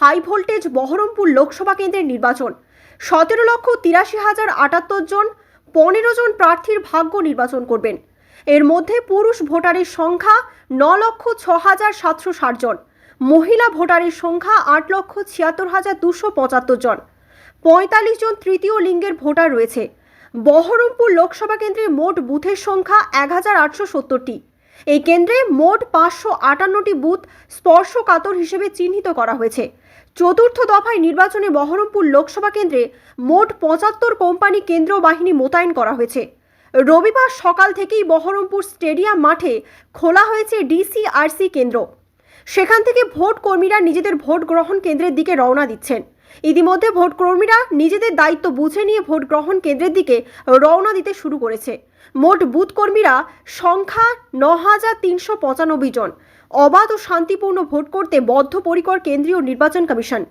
High voltage Baharampur Lok Sabha কেন্দ্রের নির্বাচন। সতেরো লক্ষ তিরাশি হাজার আটাত্তর জন, পনেরো জন প্রার্থীর ভাগ্য নির্বাচন করবেন। এর মধ্যে পুরুষ ভোটারের সংখ্যা ন লক্ষ ছ হাজার সাতশো ষাট জন, মহিলা ভোটারের সংখ্যা আট লক্ষ ছিয়াত্তর হাজার দুশো পঁচাত্তর জন। পঁয়তাল্লিশ জন তৃতীয় লিঙ্গের ভোটার রয়েছে। বহরমপুর লোকসভা কেন্দ্রে মোট বুথের সংখ্যা এক হাজার আটশো সত্তরটি। এই কেন্দ্রে মোট পাঁচশো আটান্নটি বুথ স্পর্শকাতর হিসেবে চিহ্নিত করা হয়েছে। চতুর্থ দফায় নির্বাচনে বহরমপুর লোকসভা কেন্দ্রে মোট পঁচাত্তর কোম্পানি কেন্দ্র বাহিনী মোতায়েন করা হয়েছে। রবিবার সকাল থেকেই বহরমপুর স্টেডিয়াম মাঠে খোলা হয়েছে ডিসিআরসি কেন্দ্র। সেখান থেকে ভোট কর্মীরা নিজেদের ভোট গ্রহণ কেন্দ্রের দিকে রওনা দিচ্ছেন। ইতিমধ্যে ভোট কর্মীরা নিজেদের দায়িত্ব বুঝে নিয়ে ভোট গ্রহণ কেন্দ্রের দিকে রওনা দিতে শুরু করেছে। মোট বুথ কর্মীরা সংখ্যা ন হাজার তিনশো পঁচানব্বই জন। অবাধ ও শান্তিপূর্ণ ভোট করতে বদ্ধপরিকর কেন্দ্রীয় নির্বাচন কমিশন।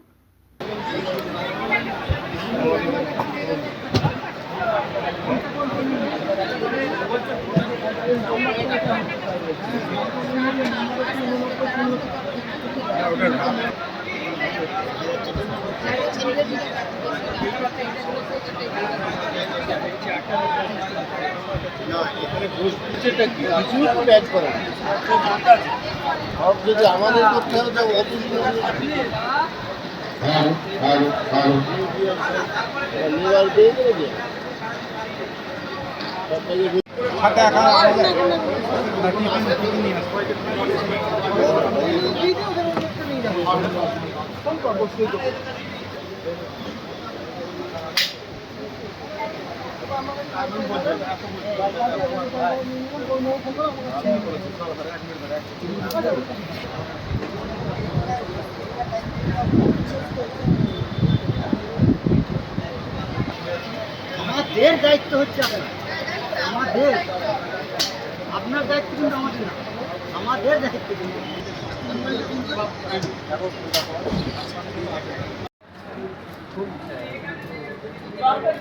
যদি আমাদের করতে হবে তো অফিস লিভার দিয়ে দেবে যে সবটাকে আমাদের দায়িত্ব হচ্ছে আপনার। আমাদের। আপনার দায়িত্ব কিন্তু আমাদের না। আমাদের দায়িত্ব কিন্তু খুব Gracias.